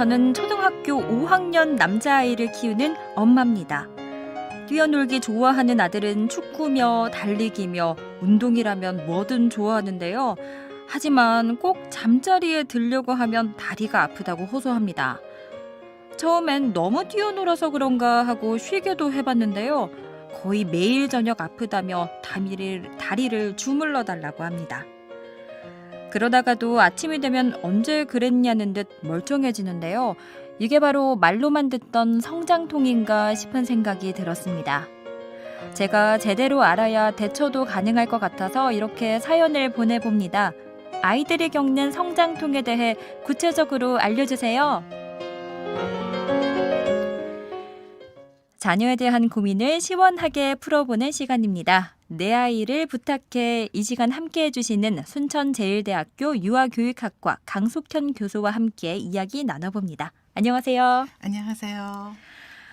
저는 초등학교 5학년 남자아이를 키우는 엄마입니다. 뛰어놀기 좋아하는 아들은 축구며 달리기며 운동이라면 뭐든 좋아하는데요. 하지만 꼭 잠자리에 들려고 하면 다리가 아프다고 호소합니다. 처음엔 너무 뛰어놀아서 그런가 하고 쉬게도 해봤는데요. 거의 매일 저녁 아프다며 다리를, 다리를 주물러 달라고 합니다. 그러다가도 아침이 되면 언제 그랬냐는 듯 멀쩡해지는데요. 이게 바로 말로만 듣던 성장통인가 싶은 생각이 들었습니다. 제가 제대로 알아야 대처도 가능할 것 같아서 이렇게 사연을 보내봅니다. 아이들이 겪는 성장통에 대해 구체적으로 알려주세요. 자녀에 대한 고민을 시원하게 풀어보는 시간입니다. 내 아이를 부탁해 이 시간 함께 해주시는 순천제일대학교 유아교육학과 강숙현 교수와 함께 이야기 나눠봅니다. 안녕하세요. 안녕하세요.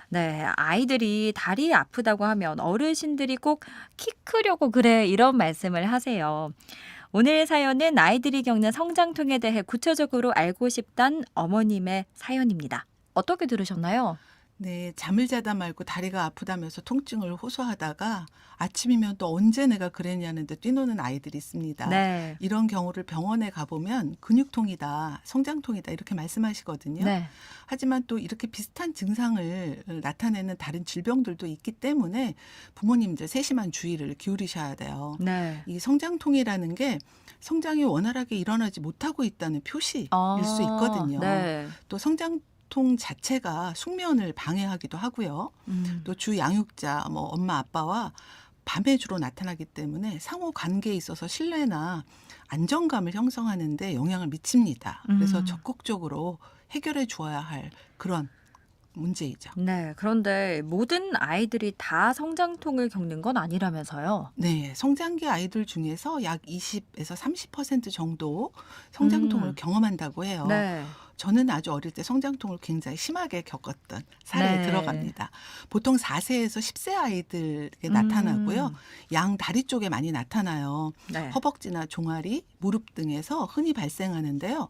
네, 아이들이 다리 아프다고 하면 어르신들이 꼭 키 크려고 그래 이런 말씀을 하세요. 오늘 사연은 아이들이 겪는 성장통에 대해 구체적으로 알고 싶단 어머님의 사연입니다. 어떻게 들으셨나요? 네, 잠을 자다 말고 다리가 아프다면서 통증을 호소하다가 아침이면 또 언제 내가 그랬냐는데 뛰노는 아이들이 있습니다. 네. 이런 경우를 병원에 가보면 근육통이다, 성장통이다 이렇게 말씀하시거든요. 네. 하지만 또 이렇게 비슷한 증상을 나타내는 다른 질병들도 있기 때문에 부모님들 세심한 주의를 기울이셔야 돼요. 네. 이 성장통이라는 게 성장이 원활하게 일어나지 못하고 있다는 표시일 수 있거든요. 네. 또 성장 통 자체가 숙면을 방해하기도 하고요. 음. 또주 양육자, 뭐 엄마 아빠와 밤에 주로 나타나기 때문에 상호 관계에 있어서 신뢰나 안정감을 형성하는데 영향을 미칩니다. 그래서 음. 적극적으로 해결해 주어야 할 그런 문제이죠. 네. 그런데 모든 아이들이 다 성장통을 겪는 건 아니라면서요. 네, 성장기 아이들 중에서 약 20에서 30% 정도 성장통을 음. 경험한다고 해요. 네. 저는 아주 어릴 때 성장통을 굉장히 심하게 겪었던 사례에 네. 들어갑니다. 보통 4세에서 10세 아이들에게 나타나고요. 음. 양 다리 쪽에 많이 나타나요. 네. 허벅지나 종아리, 무릎 등에서 흔히 발생하는데요.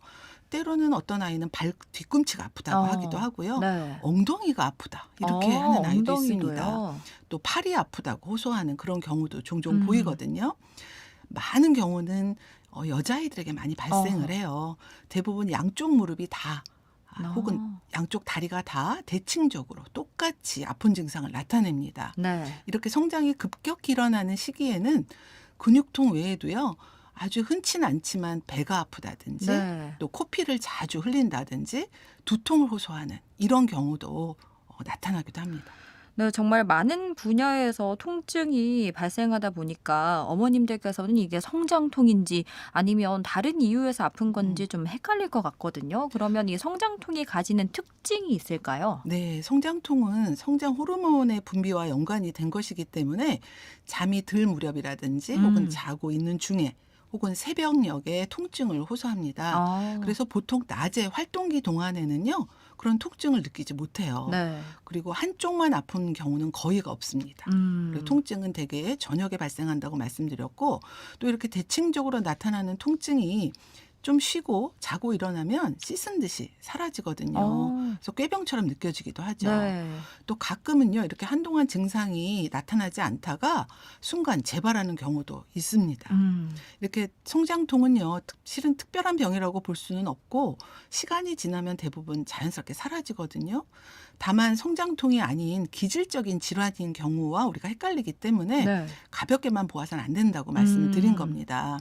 때로는 어떤 아이는 발 뒤꿈치가 아프다고 어. 하기도 하고요. 네. 엉덩이가 아프다 이렇게 어, 하는 아이도 엉덩이도요. 있습니다. 또 팔이 아프다고 호소하는 그런 경우도 종종 음. 보이거든요. 많은 경우는 어, 여자아이들에게 많이 발생을 어. 해요. 대부분 양쪽 무릎이 다 아, 혹은 어. 양쪽 다리가 다 대칭적으로 똑같이 아픈 증상을 나타냅니다. 네. 이렇게 성장이 급격히 일어나는 시기에는 근육통 외에도요. 아주 흔치 는 않지만 배가 아프다든지 네. 또 코피를 자주 흘린다든지 두통을 호소하는 이런 경우도 어, 나타나기도 합니다. 네, 정말 많은 분야에서 통증이 발생하다 보니까 어머님들께서는 이게 성장통인지 아니면 다른 이유에서 아픈 건지 음. 좀 헷갈릴 것 같거든요. 그러면 이 성장통이 가지는 특징이 있을까요? 네, 성장통은 성장 호르몬의 분비와 연관이 된 것이기 때문에 잠이 들 무렵이라든지 음. 혹은 자고 있는 중에 혹은 새벽녘에 통증을 호소합니다. 아, 그래서 보통 낮에 활동기 동안에는요 그런 통증을 느끼지 못해요. 네. 그리고 한쪽만 아픈 경우는 거의가 없습니다. 음. 통증은 대개 저녁에 발생한다고 말씀드렸고 또 이렇게 대칭적으로 나타나는 통증이 좀 쉬고 자고 일어나면 씻은 듯이 사라지거든요. 어, 그래서 꾀병처럼 느껴지기도 하죠. 네. 또 가끔은요 이렇게 한동안 증상이 나타나지 않다가 순간 재발하는 경우도 있습니다. 음. 이렇게 성장통은요 특- 실은 특별한 병이라고 볼 수는 없고 시간이 지나면 대부분 자연스럽게 사라지거든요. 다만 성장통이 아닌 기질적인 질환인 경우와 우리가 헷갈리기 때문에 네. 가볍게만 보아서는 안 된다고 말씀을 음. 드린 겁니다.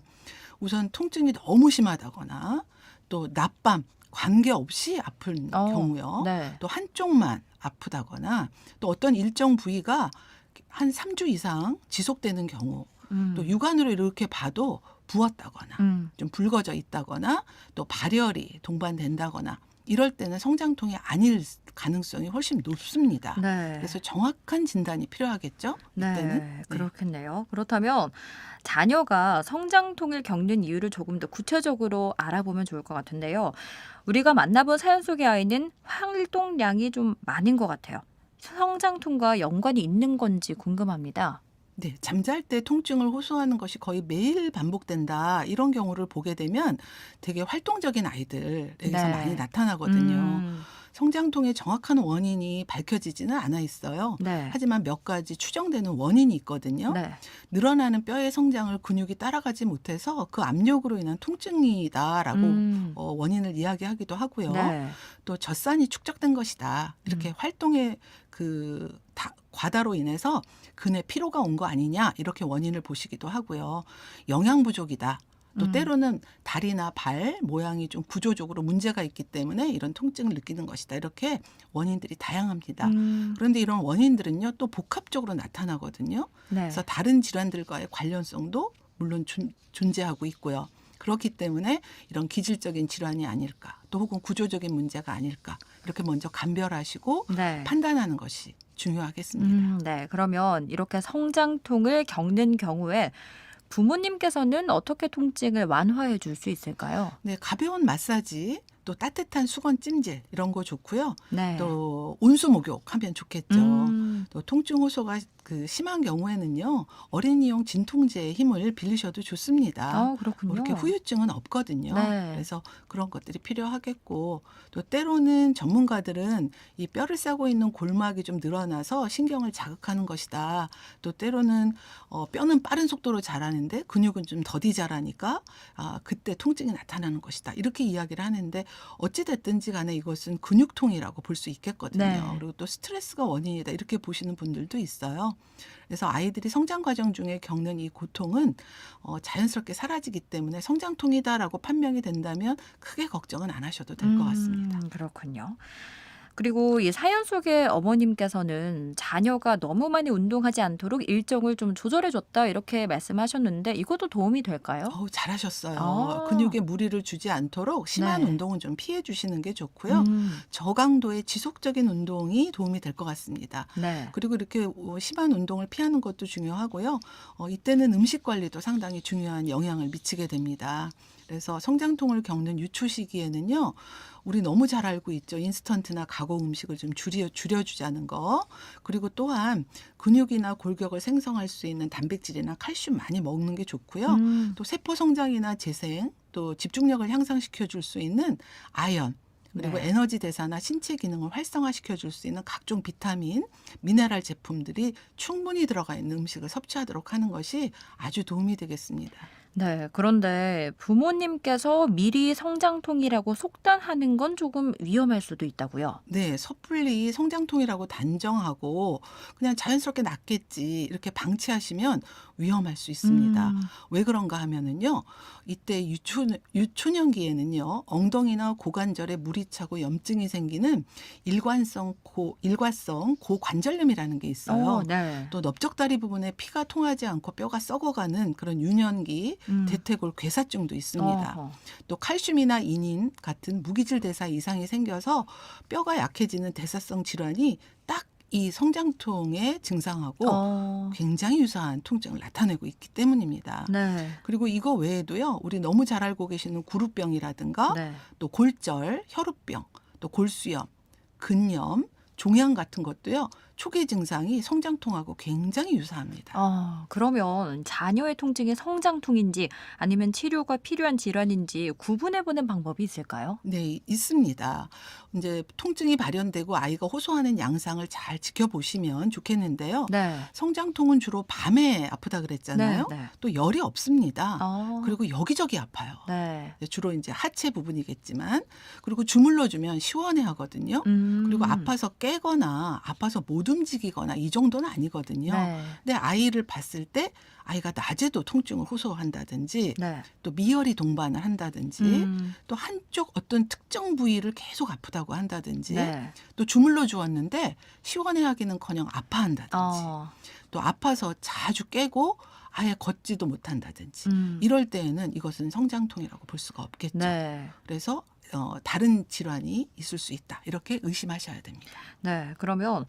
우선 통증이 너무 심하다거나 또 낮밤 관계없이 아픈 어, 경우요. 네. 또 한쪽만 아프다거나 또 어떤 일정 부위가 한 3주 이상 지속되는 경우 음. 또 육안으로 이렇게 봐도 부었다거나 음. 좀 붉어져 있다거나 또 발열이 동반된다거나 이럴 때는 성장통이 아닐 가능성이 훨씬 높습니다. 네. 그래서 정확한 진단이 필요하겠죠. 이때는 네, 그렇겠네요. 그렇다면 자녀가 성장통을 겪는 이유를 조금 더 구체적으로 알아보면 좋을 것 같은데요. 우리가 만나본 사연 속의 아이는 활동량이 좀 많은 것 같아요. 성장통과 연관이 있는 건지 궁금합니다. 네, 잠잘 때 통증을 호소하는 것이 거의 매일 반복된다. 이런 경우를 보게 되면 되게 활동적인 아이들에게서 네. 많이 나타나거든요. 음, 성장통의 정확한 원인이 밝혀지지는 않아 있어요. 네. 하지만 몇 가지 추정되는 원인이 있거든요. 네. 늘어나는 뼈의 성장을 근육이 따라가지 못해서 그 압력으로 인한 통증이다라고 음, 어, 원인을 이야기하기도 하고요. 네. 또 젖산이 축적된 것이다. 이렇게 음. 활동의 그 다- 과다로 인해서 근에 피로가 온 거 아니냐 이렇게 원인을 보시기도 하고요. 영양 부족이다. 또 음. 때로는 다리나 발 모양이 좀 구조적으로 문제가 있기 때문에 이런 통증을 느끼는 것이다. 이렇게 원인들이 다양합니다. 음, 그런데 이런 원인들은요 또 복합적으로 나타나거든요. 네. 그래서 다른 질환들과의 관련성도 물론 존, 존재하고 있고요. 그렇기 때문에 이런 기질적인 질환이 아닐까, 또 혹은 구조적인 문제가 아닐까 이렇게 먼저 감별하시고 네. 판단하는 것이 중요하겠습니다. 음, 네. 그러면 이렇게 성장통을 겪는 경우에 부모님께서는 어떻게 통증을 완화해 줄 수 있을까요? 네, 가벼운 마사지, 또 따뜻한 수건 찜질 이런 거 좋고요. 네. 또 온수 목욕 하면 좋겠죠. 음, 또 통증 호소가 그 심한 경우에는요 어린이용 진통제의 힘을 빌리셔도 좋습니다. 아, 그렇군요. 뭐 이렇게 후유증은 없거든요. 네. 그래서 그런 것들이 필요하겠고 또 때로는 전문가들은 이 뼈를 싸고 있는 골막이 좀 늘어나서 신경을 자극하는 것이다. 또 때로는 어, 뼈는 빠른 속도로 자라는데 근육은 좀 더디 자라니까 아, 그때 통증이 나타나는 것이다. 이렇게 이야기를 하는데 어찌 됐든지 간에 이것은 근육통이라고 볼 수 있겠거든요. 네. 그리고 또 스트레스가 원인이다. 이렇게 보시는 분들도 있어요. 그래서 아이들이 성장 과정 중에 겪는 이 고통은 어, 자연스럽게 사라지기 때문에 성장통이다라고 판명이 된다면 크게 걱정은 안 하셔도 될것 같습니다. 음, 그렇군요. 그리고 이 사연 속의 어머님께서는 자녀가 너무 많이 운동하지 않도록 일정을 좀 조절해 줬다 이렇게 말씀하셨는데 이것도 도움이 될까요? 어우, 잘하셨어요. 아. 근육에 무리를 주지 않도록 심한 네. 운동은 좀 피해 주시는 게 좋고요. 음, 저강도의 지속적인 운동이 도움이 될 것 같습니다. 네. 그리고 이렇게 어, 심한 운동을 피하는 것도 중요하고요. 어, 이때는 음식 관리도 상당히 중요한 영향을 미치게 됩니다. 그래서 성장통을 겪는 유초 시기에는요, 우리 너무 잘 알고 있죠. 인스턴트나 가공 음식을 좀 줄여, 줄여주자는 거. 그리고 또한 근육이나 골격을 생성할 수 있는 단백질이나 칼슘 많이 먹는 게 좋고요. 음, 또 세포 성장이나 재생, 또 집중력을 향상시켜 줄 수 있는 아연, 그리고 네. 에너지 대사나 신체 기능을 활성화시켜 줄 수 있는 각종 비타민, 미네랄 제품들이 충분히 들어가 있는 음식을 섭취하도록 하는 것이 아주 도움이 되겠습니다. 네. 그런데 부모님께서 미리 성장통이라고 속단하는 건 조금 위험할 수도 있다고요. 네, 섣불리 성장통이라고 단정하고 그냥 자연스럽게 낫겠지 이렇게 방치하시면 위험할 수 있습니다. 음, 왜 그런가 하면은요, 이때 유초, 유초년기에는요, 엉덩이나 고관절에 물이 차고 염증이 생기는 일관성 고, 일과성 고관절염이라는 게 있어요. 어, 네. 또 넓적다리 부분에 피가 통하지 않고 뼈가 썩어가는 그런 유년기 음. 대퇴골 괴사증도 있습니다. 어허. 또 칼슘이나 이닌 같은 무기질 대사 이상이 생겨서 뼈가 약해지는 대사성 질환이 딱 이 성장통의 증상하고 어, 굉장히 유사한 통증을 나타내고 있기 때문입니다. 네. 그리고 이거 외에도요, 우리 너무 잘 알고 계시는 구루병이라든가 네. 또 골절, 혈우병, 또 골수염, 근염, 종양 같은 것도요, 초기 증상이 성장통하고 굉장히 유사합니다. 아, 그러면 자녀의 통증이 성장통인지 아니면 치료가 필요한 질환인지 구분해 보는 방법이 있을까요? 네, 있습니다. 이제 통증이 발현되고 아이가 호소하는 양상을 잘 지켜보시면 좋겠는데요. 네. 성장통은 주로 밤에 아프다 그랬잖아요. 네. 네. 또 열이 없습니다. 어, 그리고 여기저기 아파요. 네. 주로 이제 하체 부분이겠지만 그리고 주물러 주면 시원해 하거든요. 음. 그리고 아파서 깨거나 아파서 못 움직이거나 이 정도는 아니거든요. 네. 근데 아이를 봤을 때 아이가 낮에도 통증을 호소한다든지 네. 또 미열이 동반을 한다든지 음. 또 한쪽 어떤 특정 부위를 계속 아프다고 한다든지 네. 또 주물러 주었는데 시원해하기는커녕 아파한다든지 어. 또 아파서 자주 깨고 아예 걷지도 못한다든지 음. 이럴 때에는 이것은 성장통이라고 볼 수가 없겠죠. 네. 그래서 어, 다른 질환이 있을 수 있다 이렇게 의심하셔야 됩니다. 네. 그러면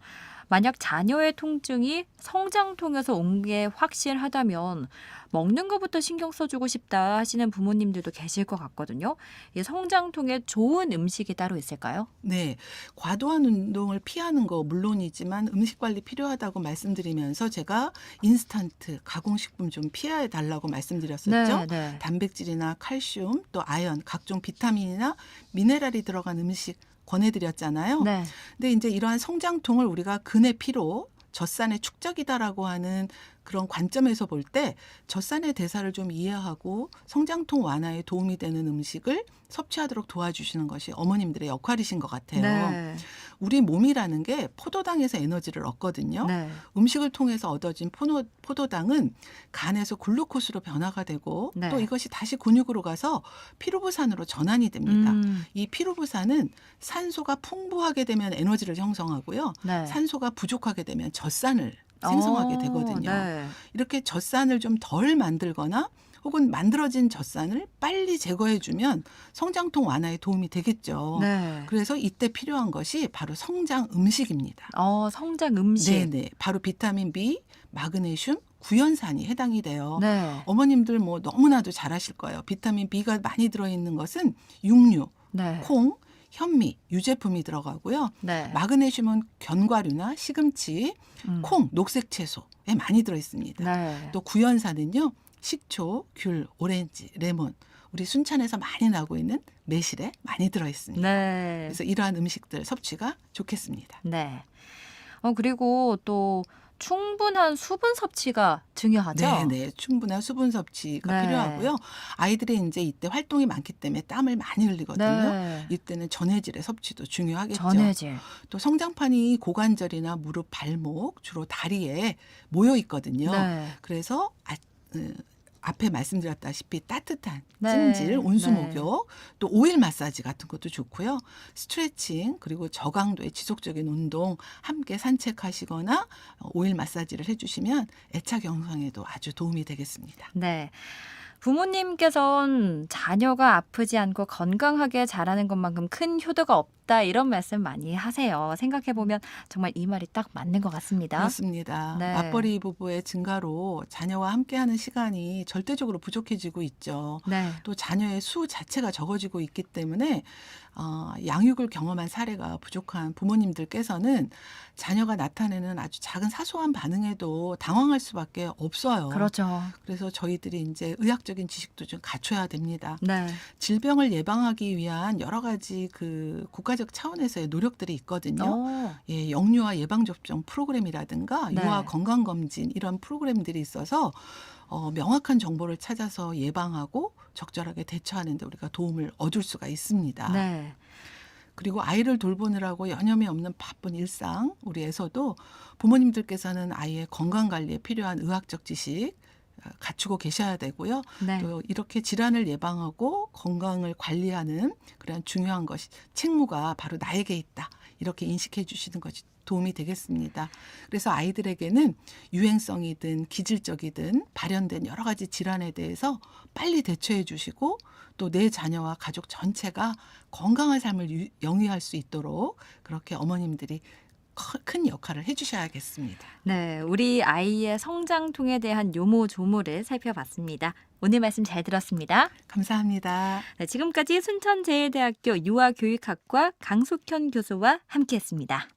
만약 자녀의 통증이 성장통에서 온 게 확실하다면 먹는 것부터 신경 써주고 싶다 하시는 부모님들도 계실 것 같거든요. 이 성장통에 좋은 음식이 따로 있을까요? 네. 과도한 운동을 피하는 거 물론이지만 음식 관리 필요하다고 말씀드리면서 제가 인스턴트 가공식품 좀 피해 달라고 말씀드렸었죠. 네. 단백질이나 칼슘 또 아연 각종 비타민이나 미네랄이 들어간 음식 권해드렸잖아요. 네. 근데 이제 이러한 성장통을 우리가 근의 피로 젖산의 축적이다라고 하는 그런 관점에서 볼 때 젖산의 대사를 좀 이해하고 성장통 완화에 도움이 되는 음식을 섭취하도록 도와주시는 것이 어머님들의 역할이신 것 같아요. 네. 우리 몸이라는 게 포도당에서 에너지를 얻거든요. 네. 음식을 통해서 얻어진 포도, 포도당은 간에서 글루코스로 변화가 되고 네. 또 이것이 다시 근육으로 가서 피로부산으로 전환이 됩니다. 음, 이 피로부산은 산소가 풍부하게 되면 에너지를 형성하고요. 네. 산소가 부족하게 되면 젖산을 생성하게 어, 되거든요. 네. 이렇게 젖산을 좀 덜 만들거나 혹은 만들어진 젖산을 빨리 제거해주면 성장통 완화에 도움이 되겠죠. 네. 그래서 이때 필요한 것이 바로 성장 음식입니다. 어, 성장 음식. 네네. 바로 비타민 B, 마그네슘, 구연산이 해당이 돼요. 네. 어머님들 뭐 너무나도 잘 아실 거예요. 비타민 B가 많이 들어있는 것은 육류, 네. 콩, 현미, 유제품이 들어가고요. 네. 마그네슘은 견과류나 시금치, 음. 콩, 녹색 채소에 많이 들어 있습니다. 네. 또 구연산은요. 식초, 귤, 오렌지, 레몬, 우리 순천에서 많이 나고 있는 매실에 많이 들어 있습니다. 네. 그래서 이러한 음식들 섭취가 좋겠습니다. 네. 어 그리고 또 충분한 수분 섭취가 중요하죠. 네, 네. 충분한 수분 섭취가 네. 필요하고요. 아이들이 이제 이때 활동이 많기 때문에 땀을 많이 흘리거든요. 네. 이때는 전해질의 섭취도 중요하겠죠. 전해질. 또 성장판이 고관절이나 무릎, 발목, 주로 다리에 모여 있거든요. 네. 그래서 아, 음, 앞에 말씀드렸다시피 따뜻한 네. 찜질, 온수 목욕, 또 오일 마사지 같은 것도 좋고요. 스트레칭 그리고 저강도의 지속적인 운동 함께 산책하시거나 어, 오일 마사지를 해주시면 애착 형성에도 아주 도움이 되겠습니다. 네. 부모님께선 자녀가 아프지 않고 건강하게 자라는 것만큼 큰 효도가 없다 이런 말씀 많이 하세요. 생각해 보면 정말 이 말이 딱 맞는 것 같습니다. 그렇습니다. 네. 맞벌이 부부의 증가로 자녀와 함께하는 시간이 절대적으로 부족해지고 있죠. 네. 또 자녀의 수 자체가 적어지고 있기 때문에 어, 양육을 경험한 사례가 부족한 부모님들께서는 자녀가 나타내는 아주 작은 사소한 반응에도 당황할 수밖에 없어요. 그렇죠. 그래서 저희들이 이제 의학적인 지식도 좀 갖춰야 됩니다. 네. 질병을 예방하기 위한 여러 가지 그 국가적 차원에서의 노력들이 있거든요. 어. 예, 영유아 예방 접종 프로그램이라든가 네. 유아 건강 검진 이런 프로그램들이 있어서 어, 명확한 정보를 찾아서 예방하고 적절하게 대처하는 데 우리가 도움을 얻을 수가 있습니다. 네. 그리고 아이를 돌보느라고 여념이 없는 바쁜 일상 우리에서도 부모님들께서는 아이의 건강 관리에 필요한 의학적 지식 어, 갖추고 계셔야 되고요. 네. 또 이렇게 질환을 예방하고 건강을 관리하는 그런 중요한 것이 책무가 바로 나에게 있다. 이렇게 인식해 주시는 것이 도움이 되겠습니다. 그래서 아이들에게는 유행성이든 기질적이든 발현된 여러 가지 질환에 대해서 빨리 대처해 주시고 또 내 자녀와 가족 전체가 건강한 삶을 유- 영위할 수 있도록 그렇게 어머님들이 커- 큰 역할을 해주셔야겠습니다. 네, 우리 아이의 성장통에 대한 요모조모를 살펴봤습니다. 오늘 말씀 잘 들었습니다. 감사합니다. 네, 지금까지 순천제일대학교 유아교육학과 강숙현 교수와 함께했습니다.